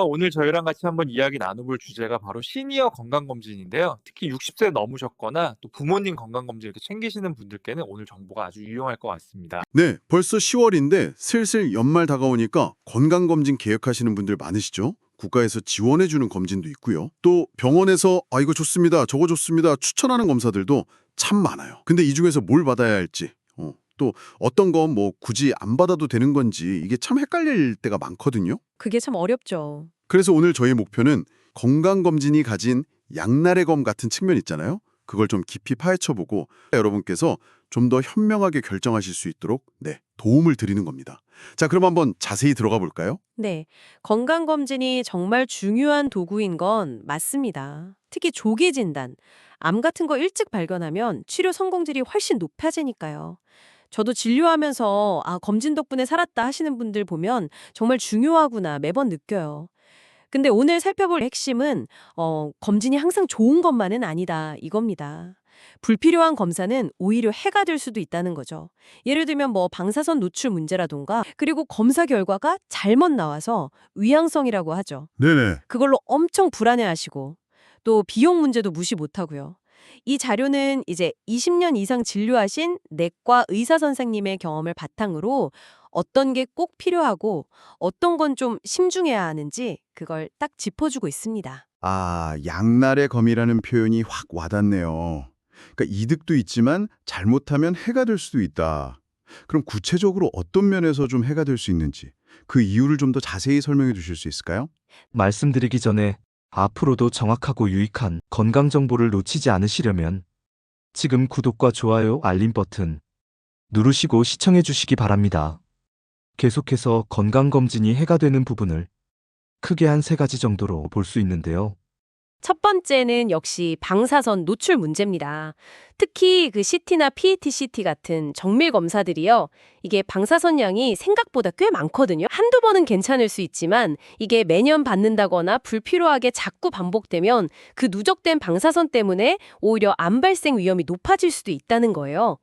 오늘 저희랑 같이 한번 이야기 나눠볼 주제가 바로 시니어 건강검진인데요. 특히 60세 넘으셨거나 또 부모님 건강검진 이렇게 챙기시는 분들께는 오늘 정보가 아주 유용할 것 같습니다. 네, 벌써 10월인데 슬슬 연말 다가오니까 건강검진 계획하시는 분들 많으시죠? 국가에서 지원해주는 검진도 있고요. 또 병원에서 아 이거 좋습니다, 저거 좋습니다 추천하는 검사들도 참 많아요. 근데 이 중에서 뭘 받아야 할지, 어, 또 어떤 건 뭐 굳이 안 받아도 되는 건지 이게 참 헷갈릴 때가 많거든요. 그게 참 어렵죠. 그래서 오늘 저희 목표는 건강검진이 가진 양날의 검 같은 측면 있잖아요. 그걸 좀 깊이 파헤쳐보고 여러분께서 좀 더 현명하게 결정하실 수 있도록 네 도움을 드리는 겁니다. 자 그럼 한번 자세히 들어가 볼까요? 네. 건강검진이 정말 중요한 도구인 건 맞습니다. 특히 조기 진단, 암 같은 거 일찍 발견하면 치료 성공률이 훨씬 높아지니까요. 저도 진료하면서 아, 검진 덕분에 살았다 하시는 분들 보면 정말 중요하구나 매번 느껴요. 근데 오늘 살펴볼 핵심은 어, 검진이 항상 좋은 것만은 아니다 이겁니다. 불필요한 검사는 오히려 해가 될 수도 있다는 거죠. 예를 들면 뭐 방사선 노출 문제라던가 그리고 검사 결과가 잘못 나와서 위양성이라고 하죠. 네네. 그걸로 엄청 불안해하시고 또 비용 문제도 무시 못하고요. 이 자료는 이제 20년 이상 진료하신 내과 의사 선생님의 경험을 바탕으로 어떤 게 꼭 필요하고 어떤 건 좀 심중해야 하는지 그걸 딱 짚어주고 있습니다. 아, 양날의 검이라는 표현이 확 와닿네요. 그러니까 이득도 있지만 잘못하면 해가 될 수도 있다. 그럼 구체적으로 어떤 면에서 좀 해가 될 수 있는지 그 이유를 좀 더 자세히 설명해 주실 수 있을까요? 말씀드리기 전에 앞으로도 정확하고 유익한 건강 정보를 놓치지 않으시려면 지금 구독과 좋아요, 알림 버튼 누르시고 시청해 주시기 바랍니다. 계속해서 건강검진이 해가 되는 부분을 크게 한 세 가지 정도로 볼 수 있는데요. 첫 번째는 역시 방사선 노출 문제입니다. 특히 그 CT나 PET-CT 같은 정밀 검사들이요. 이게 방사선 양이 생각보다 꽤 많거든요. 한두 번은 괜찮을 수 있지만 이게 매년 받는다거나 불필요하게 자꾸 반복되면 그 누적된 방사선 때문에 오히려 암 발생 위험이 높아질 수도 있다는 거예요.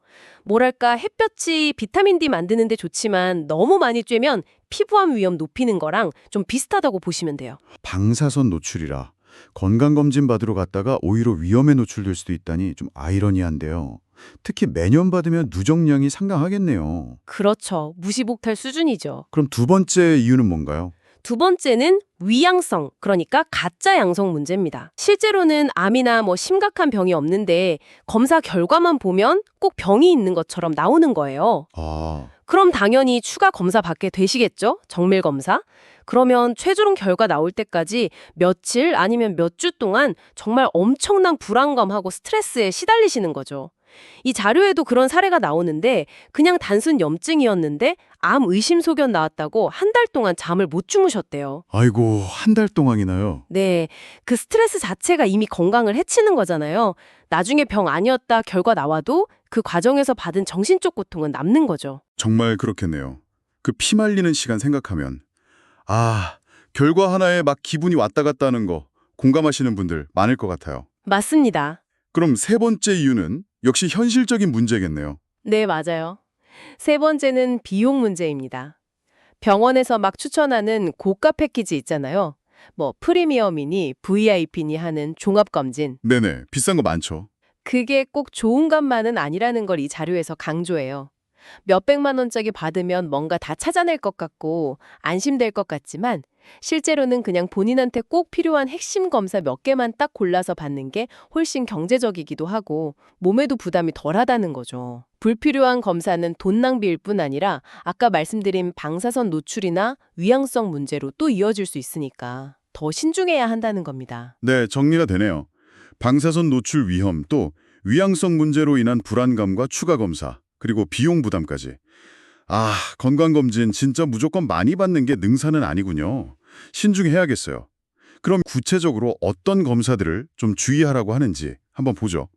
뭐랄까 햇볕이 비타민 D 만드는데 좋지만 너무 많이 쬐면 피부암 위험 높이는 거랑 좀 비슷하다고 보시면 돼요. 방사선 노출이라 건강검진 받으러 갔다가 오히려 위험에 노출될 수도 있다니 좀 아이러니한데요. 특히 매년 받으면 누적량이 상당하겠네요. 그렇죠. 무시복탈 수준이죠. 그럼 두 번째 이유는 뭔가요? 두 번째는 위양성, 그러니까 가짜 양성 문제입니다. 실제로는 암이나 뭐 심각한 병이 없는데 검사 결과만 보면 꼭 병이 있는 것처럼 나오는 거예요. 아, 그럼 당연히 추가 검사 받게 되시겠죠? 정밀 검사? 그러면 최종 결과 나올 때까지 며칠 아니면 몇 주 동안 정말 엄청난 불안감하고 스트레스에 시달리시는 거죠. 이 자료에도 그런 사례가 나오는데 그냥 단순 염증이었는데 암 의심 소견 나왔다고 한 달 동안 잠을 못 주무셨대요. 아이고 한 달 동안이나요. 네, 그 스트레스 자체가 이미 건강을 해치는 거잖아요. 나중에 병 아니었다 결과 나와도 그 과정에서 받은 정신적 고통은 남는 거죠. 정말 그렇겠네요. 그 피 말리는 시간 생각하면 아 결과 하나에 막 기분이 왔다 갔다 하는 거 공감하시는 분들 많을 것 같아요. 맞습니다. 그럼 세 번째 이유는 역시 현실적인 문제겠네요. 네, 맞아요. 세 번째는 비용 문제입니다. 병원에서 막 추천하는 고가 패키지 있잖아요. 뭐 프리미엄이니 VIP니 하는 종합검진. 네네 비싼 거 많죠. 그게 꼭 좋은 것만은 아니라는 걸 이 자료에서 강조해요. 몇백만 원짜리 받으면 뭔가 다 찾아낼 것 같고 안심될 것 같지만 실제로는 그냥 본인한테 꼭 필요한 핵심 검사 몇 개만 딱 골라서 받는 게 훨씬 경제적이기도 하고 몸에도 부담이 덜하다는 거죠. 불필요한 검사는 돈 낭비일 뿐 아니라 아까 말씀드린 방사선 노출이나 위양성 문제로 또 이어질 수 있으니까 더 신중해야 한다는 겁니다. 네 정리가 되네요. 방사선 노출 위험 또 위양성 문제로 인한 불안감과 추가 검사 그리고 비용 부담까지. 아 건강검진 진짜 무조건 많이 받는 게 능사는 아니군요. 신중해야겠어요. 그럼 구체적으로 어떤 검사들을 좀 주의하라고 하는지 한번 보죠.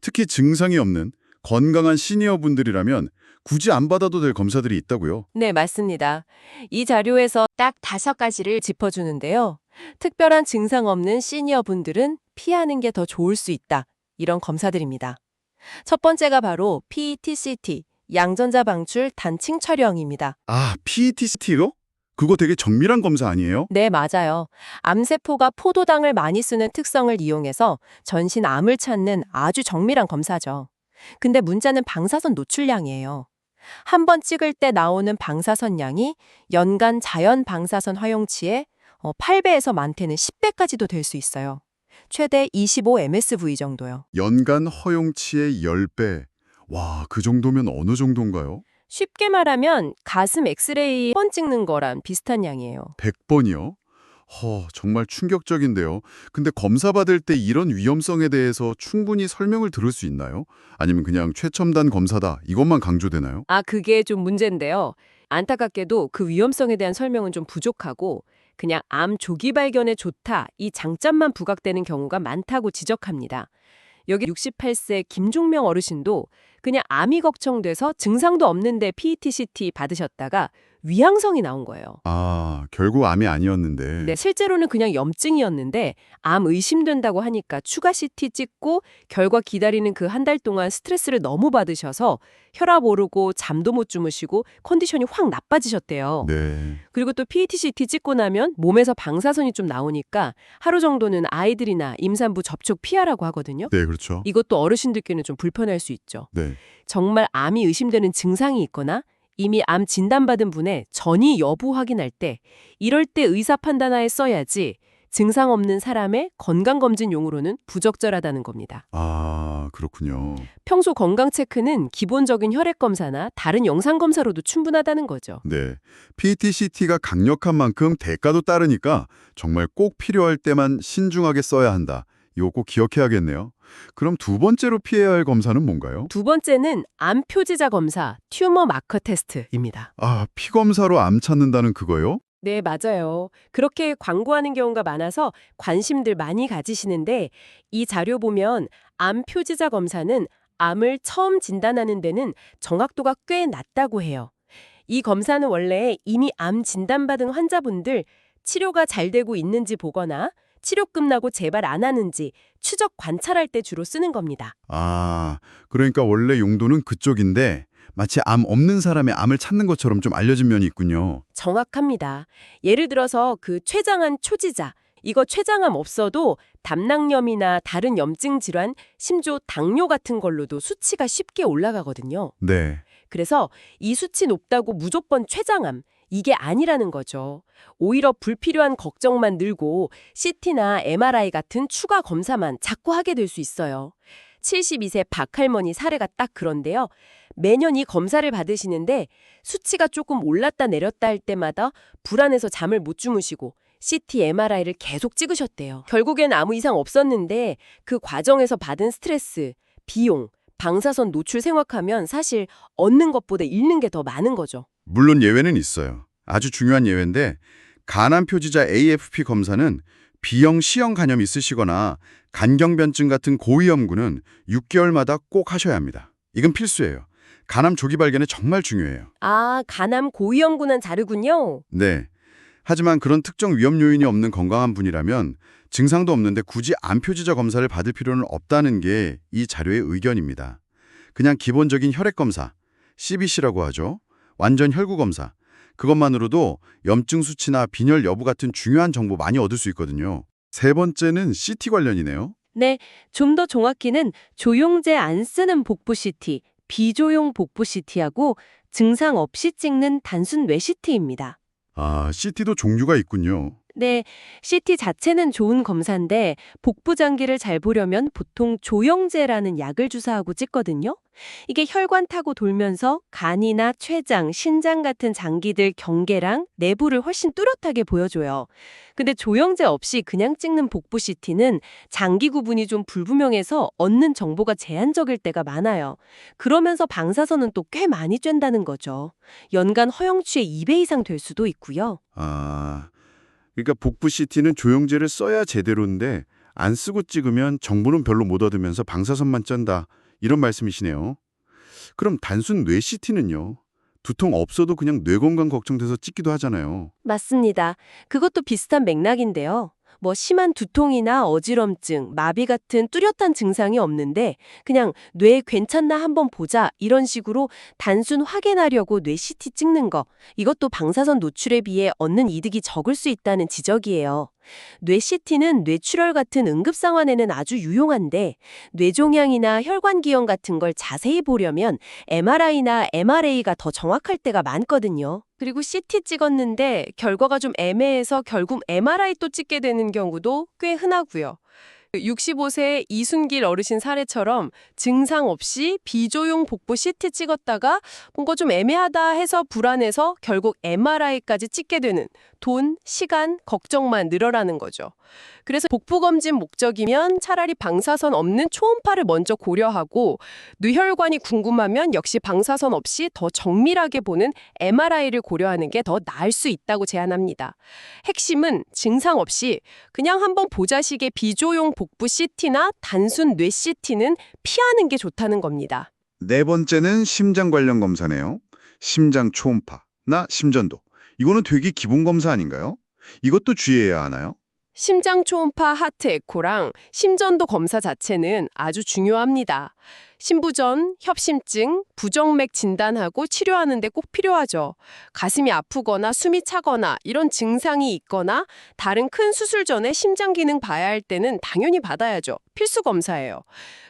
특히 증상이 없는 건강한 시니어분들이라면 굳이 안 받아도 될 검사들이 있다고요. 네, 맞습니다. 이 자료에서 딱 다섯 가지를 짚어주는데요. 특별한 증상 없는 시니어 분들은 피하는 게 더 좋을 수 있다. 이런 검사들입니다. 첫 번째가 바로 PET-CT, 양전자 방출 단층 촬영입니다. 아 PET-CT로? 그거 되게 정밀한 검사 아니에요? 네, 맞아요. 암세포가 포도당을 많이 쓰는 특성을 이용해서 전신 암을 찾는 아주 정밀한 검사죠. 근데 문제는 방사선 노출량이에요. 한 번 찍을 때 나오는 방사선 양이 연간 자연 방사선 화용치의 8배에서 많게는 10배까지도 될 수 있어요. 최대 25 msv 정도요. 연간 허용치의 10배. 와, 그 정도면 어느 정도인가요? 쉽게 말하면 가슴 엑스레이 번 찍는 거랑 비슷한 양이에요. 100번이요? 허, 정말 충격적인데요. 근데 검사 받을 때 이런 위험성에 대해서 충분히 설명을 들을 수 있나요? 아니면 그냥 최첨단 검사다 이것만 강조되나요? 아, 그게 좀 문제인데요. 안타깝게도 그 위험성에 대한 설명은 좀 부족하고 그냥 암 조기 발견에 좋다 이 장점만 부각되는 경우가 많다고 지적합니다. 여기 68세 김종명 어르신도 그냥 암이 걱정돼서 증상도 없는데 PET-CT 받으셨다가 위양성이 나온 거예요. 아, 결국 암이 아니었는데. 네, 실제로는 그냥 염증이었는데 암 의심된다고 하니까 추가 CT 찍고 결과 기다리는 그 한 달 동안 스트레스를 너무 받으셔서 혈압 오르고 잠도 못 주무시고 컨디션이 확 나빠지셨대요. 네. 그리고 또 PET-CT 찍고 나면 몸에서 방사선이 좀 나오니까 하루 정도는 아이들이나 임산부 접촉 피하라고 하거든요. 네, 그렇죠. 이것도 어르신들께는 좀 불편할 수 있죠. 네. 정말 암이 의심되는 증상이 있거나 이미 암 진단받은 분의 전이 여부 확인할 때 이럴 때 의사 판단하에 써야지 증상 없는 사람의 건강검진 용으로는 부적절하다는 겁니다. 아, 그렇군요. 평소 건강 체크는 기본적인 혈액 검사나 다른 영상 검사로도 충분하다는 거죠. 네. PET-CT가 강력한 만큼 대가도 따르니까 정말 꼭 필요할 때만 신중하게 써야 한다. 꼭 기억해야겠네요. 그럼 두 번째로 피해야 할 검사는 뭔가요? 두 번째는 암 표지자 검사, 튜머 마커 테스트입니다. 아, 피검사로 암 찾는다는 그거요? 네, 맞아요. 그렇게 광고하는 경우가 많아서 관심들 많이 가지시는데 이 자료 보면 암 표지자 검사는 암을 처음 진단하는 데는 정확도가 꽤 낮다고 해요. 이 검사는 원래 이미 암 진단받은 환자분들 치료가 잘 되고 있는지 보거나 치료 끝나고 재발 안 하는지 추적 관찰할 때 주로 쓰는 겁니다. 아, 그러니까 원래 용도는 그쪽인데 마치 암 없는 사람의 암을 찾는 것처럼 좀 알려진 면이 있군요. 정확합니다. 예를 들어서 그 췌장암 초지자, 이거 췌장암 없어도 담낭염이나 다른 염증 질환, 심지어 당뇨 같은 걸로도 수치가 쉽게 올라가거든요. 네. 그래서 이 수치 높다고 무조건 췌장암, 이게 아니라는 거죠. 오히려 불필요한 걱정만 늘고 CT나 MRI 같은 추가 검사만 자꾸 하게 될 수 있어요. 72세 박할머니 사례가 딱 그런데요. 매년 이 검사를 받으시는데 수치가 조금 올랐다 내렸다 할 때마다 불안해서 잠을 못 주무시고 CT, MRI를 계속 찍으셨대요. 결국엔 아무 이상 없었는데 그 과정에서 받은 스트레스, 비용, 방사선 노출 생각하면 사실 얻는 것보다 잃는 게 더 많은 거죠. 물론 예외는 있어요. 아주 중요한 예외인데 간암 표지자 AFP 검사는 B형, C형 간염 있으시거나 간경변증 같은 고위험군은 6개월마다 꼭 하셔야 합니다. 이건 필수예요. 간암 조기 발견에 정말 중요해요. 아, 간암 고위험군은 다르군요. 네. 하지만 그런 특정 위험 요인이 없는 건강한 분이라면 증상도 없는데 굳이 암 표지자 검사를 받을 필요는 없다는 게 이 자료의 의견입니다. 그냥 기본적인 혈액 검사, CBC라고 하죠. 완전 혈구 검사. 그것만으로도 염증 수치나 빈혈 여부 같은 중요한 정보 많이 얻을 수 있거든요. 세 번째는 CT 관련이네요. 네, 좀 더 정확히는 조용제 안 쓰는 복부 CT, 비조용 복부 CT하고 증상 없이 찍는 단순 뇌 CT입니다. 아, CT도 종류가 있군요. 네, CT 자체는 좋은 검사인데 복부 장기를 잘 보려면 보통 조영제라는 약을 주사하고 찍거든요. 이게 혈관 타고 돌면서 간이나 췌장, 신장 같은 장기들 경계랑 내부를 훨씬 뚜렷하게 보여줘요. 근데 조영제 없이 그냥 찍는 복부 CT는 장기 구분이 좀 불분명해서 얻는 정보가 제한적일 때가 많아요. 그러면서 방사선은 또 꽤 많이 쬐다는 거죠. 연간 허용치의 2배 이상 될 수도 있고요. 아, 그러니까 CT는 조영제를 써야 제대로인데 안 쓰고 찍으면 정보는 별로 못 얻으면서 방사선만 쩐다. 이런 말씀이시네요. 그럼 단순 뇌 CT는요? 두통 없어도 그냥 뇌 건강 걱정돼서 찍기도 하잖아요. 맞습니다. 그것도 비슷한 맥락인데요. 뭐 심한 두통이나 어지럼증, 마비 같은 뚜렷한 증상이 없는데 그냥 뇌 괜찮나 한번 보자 이런 식으로 단순 확인하려고 뇌 CT 찍는 거 이것도 방사선 노출에 비해 얻는 이득이 적을 수 있다는 지적이에요. 뇌 CT는 뇌출혈 같은 응급 상황에는 아주 유용한데 뇌종양이나 혈관기형 같은 걸 자세히 보려면 MRI나 MRA가 더 정확할 때가 많거든요. 그리고 CT 찍었는데 결과가 좀 애매해서 결국 MRI 또 찍게 되는 경우도 꽤 흔하고요. 65세 이순길 어르신 사례처럼 증상 없이 비조용 복부 CT 찍었다가 뭔가 좀 애매하다 해서 불안해서 결국 MRI까지 찍게 되는 돈, 시간, 걱정만 늘어나는 거죠. 그래서 복부 검진 목적이면 차라리 방사선 없는 초음파를 먼저 고려하고 뇌혈관이 궁금하면 역시 방사선 없이 더 정밀하게 보는 MRI를 고려하는 게 더 나을 수 있다고 제안합니다. 핵심은 증상 없이 그냥 한번 보자식의 비조용 복부 CT나 단순 뇌 CT는 피하는 게 좋다는 겁니다. 네 번째는 심장 관련 검사네요. 심장 초음파나 심전도. 이거는 되게 기본 검사 아닌가요? 이것도 주의해야 하나요? 심장 초음파 하트 에코랑 심전도 검사 자체는 아주 중요합니다. 신부전, 협심증, 부정맥 진단하고 치료하는 데 꼭 필요하죠. 가슴이 아프거나 숨이 차거나 이런 증상이 있거나 다른 큰 수술 전에 심장 기능 봐야 할 때는 당연히 받아야죠. 필수 검사예요.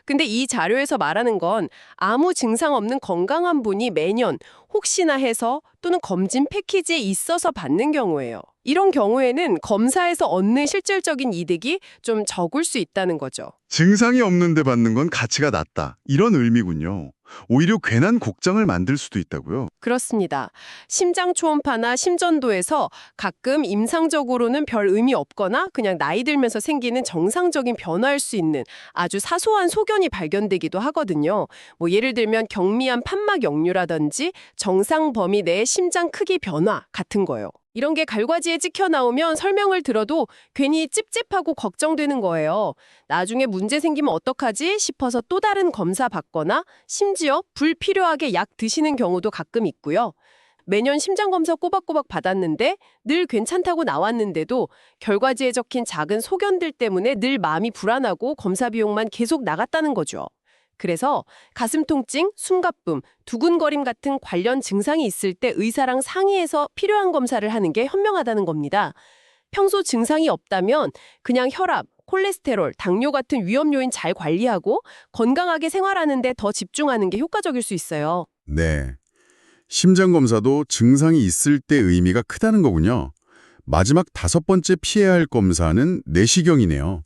근데 이 자료에서 말하는 건 아무 증상 없는 건강한 분이 매년 혹시나 해서 또는 검진 패키지에 있어서 받는 경우예요. 이런 경우에는 검사에서 얻는 실질적인 이득이 좀 적을 수 있다는 거죠. 증상이 없는데 받는 건 가치가 낮다. 이런 의미군요. 오히려 괜한 곡장을 만들 수도 있다고요. 그렇습니다. 심장 초음파나 심전도에서 가끔 임상적으로는 별 의미 없거나 그냥 나이 들면서 생기는 정상적인 변화일 수 있는 아주 사소한 소견이 발견되기도 하거든요. 뭐 예를 들면 경미한 판막 역류라든지 정상 범위 내의 심장 크기 변화 같은 거요. 이런 게 갈과지에 찍혀 나오면 설명을 들어도 괜히 찝찝하고 걱정되는 거예요. 나중에 문제 생기면 어떡하지 싶어서 또 다른 검사 받거나 심지어 불필요하게 약 드시는 경우도 가끔 있고요. 매년 심장검사 꼬박꼬박 받았는데 늘 괜찮다고 나왔는데도 결과지에 적힌 작은 소견들 때문에 늘 마음이 불안하고 검사 비용만 계속 나갔다는 거죠. 그래서 가슴 통증, 숨가쁨, 두근거림 같은 관련 증상이 있을 때 의사랑 상의해서 필요한 검사를 하는 게 현명하다는 겁니다. 평소 증상이 없다면 그냥 혈압, 콜레스테롤, 당뇨 같은 위험 요인 잘 관리하고 건강하게 생활하는 데 더 집중하는 게 효과적일 수 있어요. 네. 심장 검사도 증상이 있을 때 의미가 크다는 거군요. 마지막 다섯 번째 피해야 할 검사는 내시경이네요.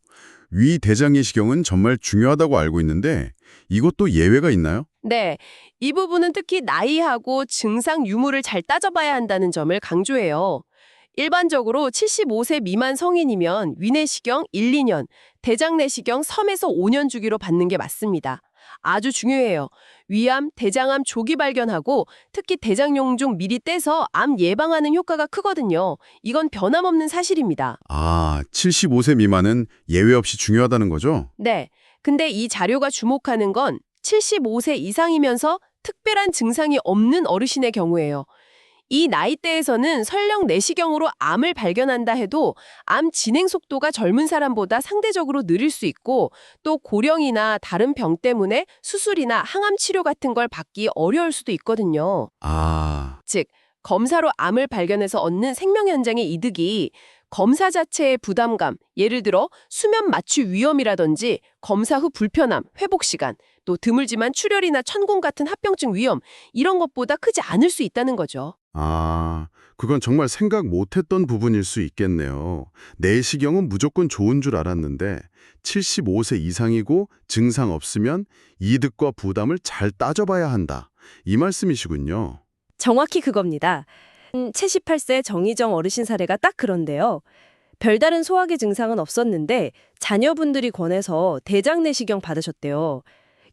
위 대장내시경은 정말 중요하다고 알고 있는데 이것도 예외가 있나요? 네, 이 부분은 특히 나이하고 증상 유무를 잘 따져봐야 한다는 점을 강조해요. 일반적으로 75세 미만 성인이면 위내시경 1, 2년, 대장내시경 3에서 5년 주기로 받는 게 맞습니다. 아주 중요해요. 위암, 대장암 조기 발견하고 특히 대장용종 미리 떼서 암 예방하는 효과가 크거든요. 이건 변함없는 사실입니다. 아, 75세 미만은 예외 없이 중요하다는 거죠? 네. 근데 이 자료가 주목하는 건 75세 이상이면서 특별한 증상이 없는 어르신의 경우예요. 이 나이대에서는 설령 내시경으로 암을 발견한다 해도 암 진행 속도가 젊은 사람보다 상대적으로 느릴 수 있고 또 고령이나 다른 병 때문에 수술이나 항암 치료 같은 걸 받기 어려울 수도 있거든요. 아, 즉, 검사로 암을 발견해서 얻는 생명 현장의 이득이 검사 자체의 부담감, 예를 들어 수면 마취 위험이라든지 검사 후 불편함, 회복 시간, 또 드물지만 출혈이나 천공 같은 합병증 위험 이런 것보다 크지 않을 수 있다는 거죠. 아, 그건 정말 생각 못했던 부분일 수 있겠네요. 내시경은 무조건 좋은 줄 알았는데 75세 이상이고 증상 없으면 이득과 부담을 잘 따져봐야 한다. 이 말씀이시군요. 정확히 그겁니다. 78세 정희정 어르신 사례가 딱 그런데요. 별다른 소화기 증상은 없었는데 자녀분들이 권해서 대장 내시경 받으셨대요.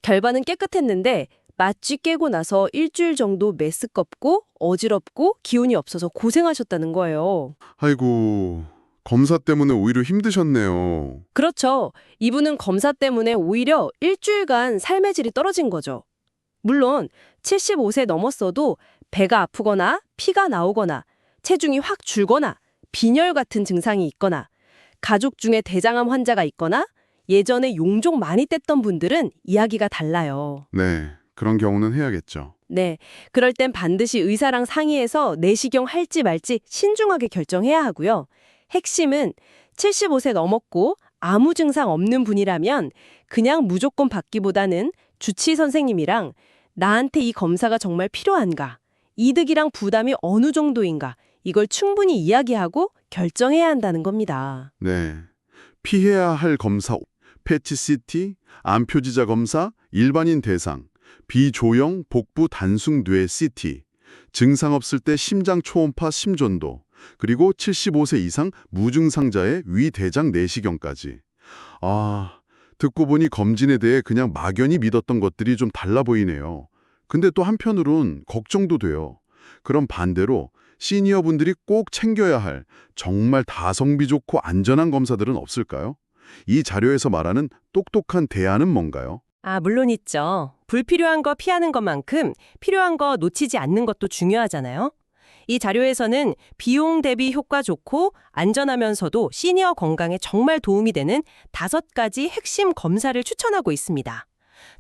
결과는 깨끗했는데 마취 깨고 나서 일주일 정도 메스껍고 어지럽고 기운이 없어서 고생하셨다는 거예요. 아이고, 검사 때문에 오히려 힘드셨네요. 그렇죠. 이분은 검사 때문에 오히려 일주일간 삶의 질이 떨어진 거죠. 물론 75세 넘었어도 배가 아프거나 피가 나오거나 체중이 확 줄거나 빈혈 같은 증상이 있거나 가족 중에 대장암 환자가 있거나 예전에 용종 많이 뗐던 분들은 이야기가 달라요. 네, 그런 경우는 해야겠죠. 네. 그럴 땐 반드시 의사랑 상의해서 내시경 할지 말지 신중하게 결정해야 하고요. 핵심은 75세 넘었고 아무 증상 없는 분이라면 그냥 무조건 받기보다는 주치 선생님이랑 나한테 이 검사가 정말 필요한가, 이득이랑 부담이 어느 정도인가, 이걸 충분히 이야기하고 결정해야 한다는 겁니다. 네. 피해야 할 검사, 패치CT, 암표지자 검사, 일반인 대상, 비조형 복부 단순 뇌 CT, 증상 없을 때 심장 초음파 심전도, 그리고 75세 이상 무증상자의 위대장 내시경까지. 아, 듣고 보니 검진에 대해 그냥 막연히 믿었던 것들이 좀 달라 보이네요. 근데 또 한편으론 걱정도 돼요. 그럼 반대로 시니어 분들이 꼭 챙겨야 할 정말 다성비 좋고 안전한 검사들은 없을까요? 이 자료에서 말하는 똑똑한 대안은 뭔가요? 아, 물론 있죠. 불필요한 거 피하는 것만큼 필요한 거 놓치지 않는 것도 중요하잖아요. 이 자료에서는 비용 대비 효과 좋고 안전하면서도 시니어 건강에 정말 도움이 되는 다섯 가지 핵심 검사를 추천하고 있습니다.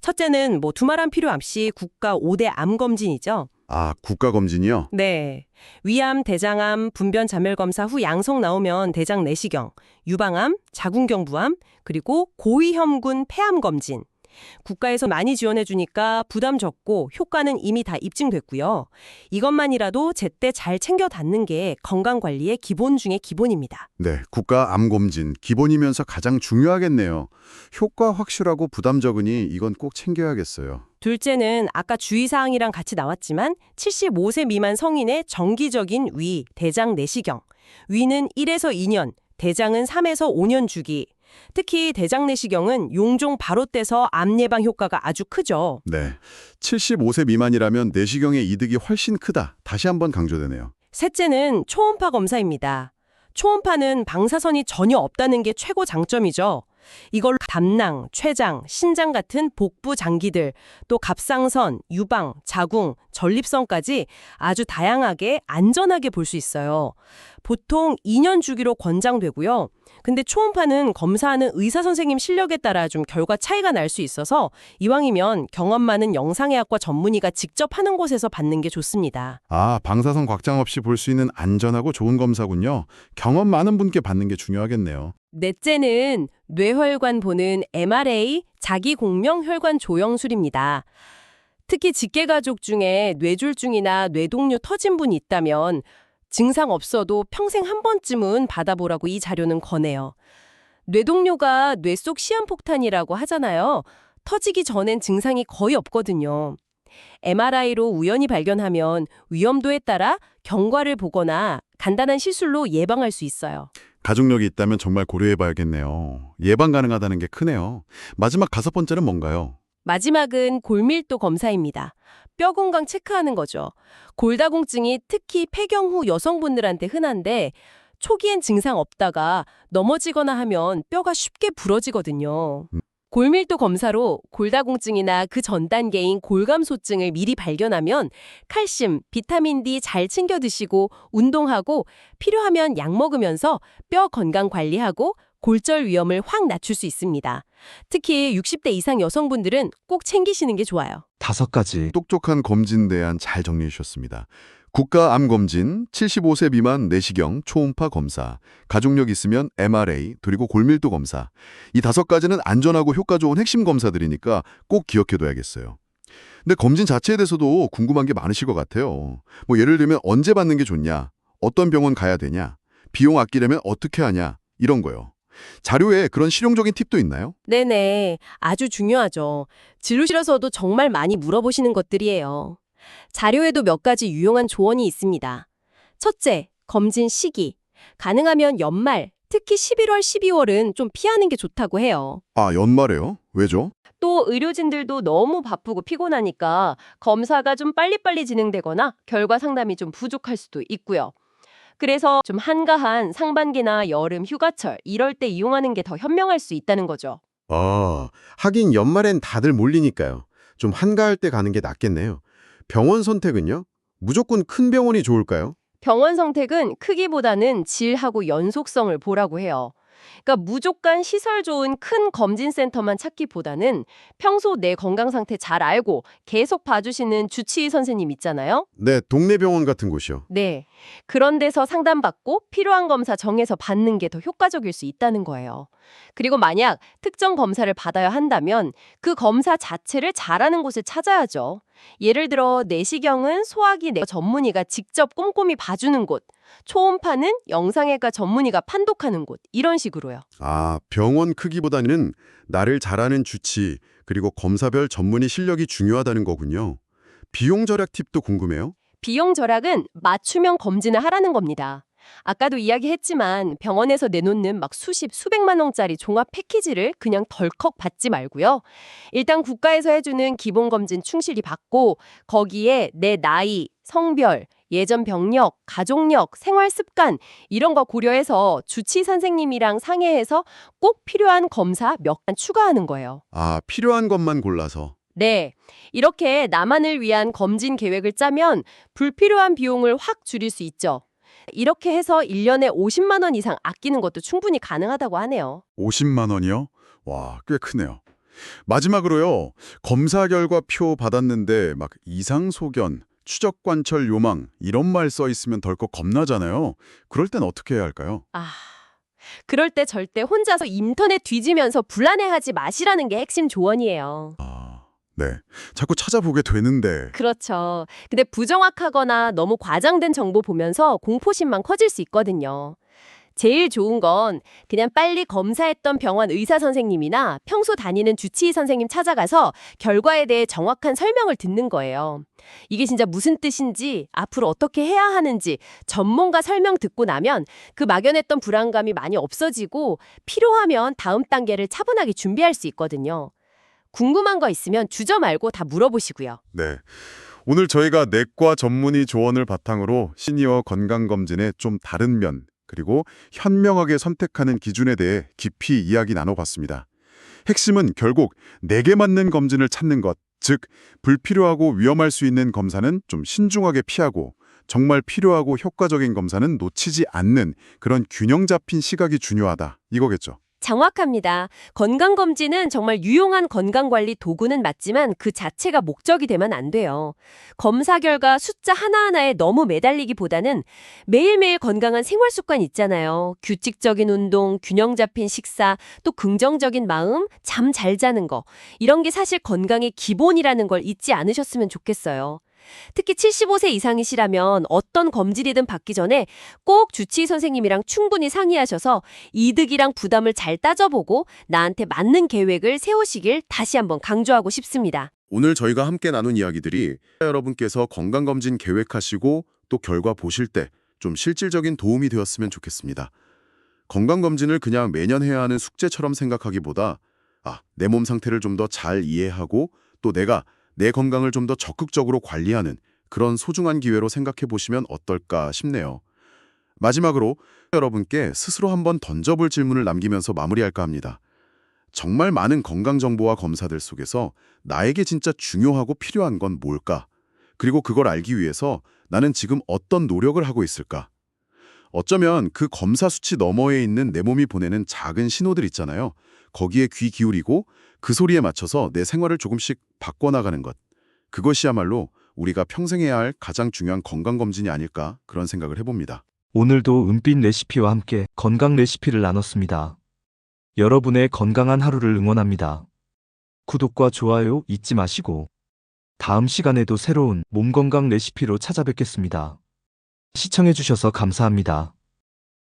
첫째는 뭐 두말한 필요 없이 국가 5대 암 검진이죠. 아, 국가 검진이요? 네. 위암, 대장암, 분변 자멸 검사 후 양성 나오면 대장 내시경, 유방암, 자궁경부암, 그리고 고위험군 폐암 검진. 국가에서 많이 지원해 주니까 부담 적고 효과는 이미 다 입증됐고요. 이것만이라도 제때 잘 챙겨 닫는 게 건강 관리의 기본 중의 기본입니다. 네, 국가 암 검진 기본이면서 가장 중요하겠네요. 효과 확실하고 부담 적으니 이건 꼭 챙겨야겠어요. 둘째는 아까 주의사항이랑 같이 나왔지만 75세 미만 성인의 정기적인 위, 대장 내시경. 위는 1에서 2년, 대장은 3에서 5년 주기. 특히 대장 내시경은 용종 바로 떼서 암 예방 효과가 아주 크죠. 네, 75세 미만이라면 내시경의 이득이 훨씬 크다. 다시 한번 강조되네요. 셋째는 초음파 검사입니다. 초음파는 방사선이 전혀 없다는 게 최고 장점이죠. 이걸로 담낭, 췌장, 신장 같은 복부 장기들, 또 갑상선, 유방, 자궁, 전립선까지 아주 다양하게 안전하게 볼 수 있어요. 보통 2년 주기로 권장되고요. 근데 초음파는 검사하는 의사 선생님 실력에 따라 좀 결과 차이가 날 수 있어서 이왕이면 경험 많은 영상의학과 전문의가 직접 하는 곳에서 받는 게 좋습니다. 아, 방사선 확장 없이 볼 수 있는 안전하고 좋은 검사군요. 경험 많은 분께 받는 게 중요하겠네요. 넷째는 뇌혈관 보는 MRA 자기공명 혈관 조영술입니다. 특히 직계가족 중에 뇌졸중이나 뇌동류 터진 분이 있다면 증상 없어도 평생 한 번쯤은 받아보라고 이 자료는 권해요. 뇌동료가 뇌 속 시한폭탄이라고 하잖아요. 터지기 전엔 증상이 거의 없거든요. MRI로 우연히 발견하면 위험도에 따라 경과를 보거나 간단한 시술로 예방할 수 있어요. 가족력이 있다면 정말 고려해봐야겠네요. 예방 가능하다는 게 크네요. 마지막 다섯 번째는 뭔가요? 마지막은 골밀도 검사입니다. 뼈 건강 체크하는 거죠. 골다공증이 특히 폐경 후 여성분들한테 흔한데 초기엔 증상 없다가 넘어지거나 하면 뼈가 쉽게 부러지거든요. 음. 골밀도 검사로 골다공증이나 그 전 단계인 골감소증을 미리 발견하면 칼슘, 비타민 D 잘 챙겨 드시고 운동하고 필요하면 약 먹으면서 뼈 건강 관리하고 골절 위험을 확 낮출 수 있습니다. 특히 60대 이상 여성분들은 꼭 챙기시는 게 좋아요. 다섯 가지. 똑똑한 검진 대안 잘 정리해 주셨습니다. 국가 암 검진, 75세 미만 내시경, 초음파 검사, 가족력 있으면 MRA, 그리고 골밀도 검사. 이 다섯 가지는 안전하고 효과 좋은 핵심 검사들이니까 꼭 기억해둬야겠어요. 근데 검진 자체에 대해서도 궁금한 게 많으실 것 같아요. 뭐 예를 들면 언제 받는 게 좋냐, 어떤 병원 가야 되냐, 비용 아끼려면 어떻게 하냐, 이런 거요. 자료에 그런 실용적인 팁도 있나요? 네네. 아주 중요하죠. 진료실에서도 정말 많이 물어보시는 것들이에요. 자료에도 몇 가지 유용한 조언이 있습니다. 첫째, 검진 시기. 가능하면 연말, 특히 11월, 12월은 좀 피하는 게 좋다고 해요. 아, 연말에요? 왜죠? 또 의료진들도 너무 바쁘고 피곤하니까 검사가 좀 빨리빨리 진행되거나 결과 상담이 좀 부족할 수도 있고요. 그래서 좀 한가한 상반기나 여름 휴가철 이럴 때 이용하는 게 더 현명할 수 있다는 거죠. 아, 하긴 연말엔 다들 몰리니까요. 좀 한가할 때 가는 게 낫겠네요. 병원 선택은요? 무조건 큰 병원이 좋을까요? 병원 선택은 크기보다는 질하고 연속성을 보라고 해요. 그러니까 무조건 시설 좋은 큰 검진센터만 찾기보다는 평소 내 건강 상태 잘 알고 계속 봐주시는 주치의 선생님 있잖아요. 네, 동네 병원 같은 곳이요. 네. 그런 데서 상담받고 필요한 검사 정해서 받는 게 더 효과적일 수 있다는 거예요. 그리고 만약 특정 검사를 받아야 한다면 그 검사 자체를 잘하는 곳을 찾아야죠. 예를 들어 내시경은 소화기 내 전문의가 직접 꼼꼼히 봐주는 곳, 초음파는 영상외과 전문의가 판독하는 곳, 이런 식으로요. 아, 병원 크기보다는 나를 잘 아는 주치, 그리고 검사별 전문의 실력이 중요하다는 거군요. 비용 절약 팁도 궁금해요. 비용 절약은 맞춤형 검진을 하라는 겁니다. 아까도 이야기했지만 병원에서 내놓는 막 수십, 수백만 원짜리 종합 패키지를 그냥 덜컥 받지 말고요. 일단 국가에서 해주는 기본 검진 충실히 받고 거기에 내 나이, 성별, 예전 병력, 가족력, 생활 습관 이런 거 고려해서 주치 선생님이랑 상의해서 꼭 필요한 검사 몇 간 추가하는 거예요. 아, 필요한 것만 골라서. 네. 이렇게 나만을 위한 검진 계획을 짜면 불필요한 비용을 확 줄일 수 있죠. 이렇게 해서 1년에 50만 원 이상 아끼는 것도 충분히 가능하다고 하네요. 50만 원이요? 와, 꽤 크네요. 마지막으로요. 검사 결과 표 받았는데 막 이상 소견, 추적 관철 요망 이런 말 써 있으면 덜컥 겁나잖아요. 그럴 땐 어떻게 해야 할까요? 아. 그럴 때 절대 혼자서 인터넷 뒤지면서 불안해하지 마시라는 게 핵심 조언이에요. 아, 네. 자꾸 찾아보게 되는데. 그렇죠. 근데 부정확하거나 너무 과장된 정보 보면서 공포심만 커질 수 있거든요. 제일 좋은 건 그냥 빨리 검사했던 병원 의사 선생님이나 평소 다니는 주치의 선생님 찾아가서 결과에 대해 정확한 설명을 듣는 거예요. 이게 진짜 무슨 뜻인지, 앞으로 어떻게 해야 하는지 전문가 설명 듣고 나면 그 막연했던 불안감이 많이 없어지고 필요하면 다음 단계를 차분하게 준비할 수 있거든요. 궁금한 거 있으면 주저 말고 다 물어보시고요. 네. 오늘 저희가 내과 전문의 조언을 바탕으로 시니어 건강검진의 좀 다른 면, 그리고 현명하게 선택하는 기준에 대해 깊이 이야기 나눠봤습니다. 핵심은 결국 내게 맞는 검진을 찾는 것, 즉 불필요하고 위험할 수 있는 검사는 좀 신중하게 피하고 정말 필요하고 효과적인 검사는 놓치지 않는 그런 균형 잡힌 시각이 중요하다 이거겠죠. 정확합니다. 건강검진은 정말 유용한 건강관리 도구는 맞지만 그 자체가 목적이 되면 안 돼요. 검사 결과 숫자 하나하나에 너무 매달리기보다는 매일매일 건강한 생활 습관 있잖아요. 규칙적인 운동, 균형 잡힌 식사, 또 긍정적인 마음, 잠 잘 자는 거. 이런 게 사실 건강의 기본이라는 걸 잊지 않으셨으면 좋겠어요. 특히 75세 이상이시라면 어떤 검진이든 받기 전에 꼭 주치의 선생님이랑 충분히 상의하셔서 이득이랑 부담을 잘 따져보고 나한테 맞는 계획을 세우시길 다시 한번 강조하고 싶습니다. 오늘 저희가 함께 나눈 이야기들이 여러분께서 건강검진 계획하시고 또 결과 보실 때 좀 실질적인 도움이 되었으면 좋겠습니다. 건강검진을 그냥 매년 해야 하는 숙제처럼 생각하기보다 아, 내 몸 상태를 좀 더 잘 이해하고 또 내가 내 건강을 좀 더 적극적으로 관리하는 그런 소중한 기회로 생각해 보시면 어떨까 싶네요. 마지막으로 여러분께 스스로 한번 던져볼 질문을 남기면서 마무리할까 합니다. 정말 많은 건강 정보와 검사들 속에서 나에게 진짜 중요하고 필요한 건 뭘까? 그리고 그걸 알기 위해서 나는 지금 어떤 노력을 하고 있을까? 어쩌면 그 검사 수치 너머에 있는 내 몸이 보내는 작은 신호들 있잖아요. 거기에 귀 기울이고 그 소리에 맞춰서 내 생활을 조금씩 바꿔나가는 것. 그것이야말로 우리가 평생 해야 할 가장 중요한 건강검진이 아닐까 그런 생각을 해봅니다. 오늘도 은빛 레시피와 함께 건강 레시피를 나눴습니다. 여러분의 건강한 하루를 응원합니다. 구독과 좋아요 잊지 마시고 다음 시간에도 새로운 몸 건강 레시피로 찾아뵙겠습니다. 시청해주셔서 감사합니다.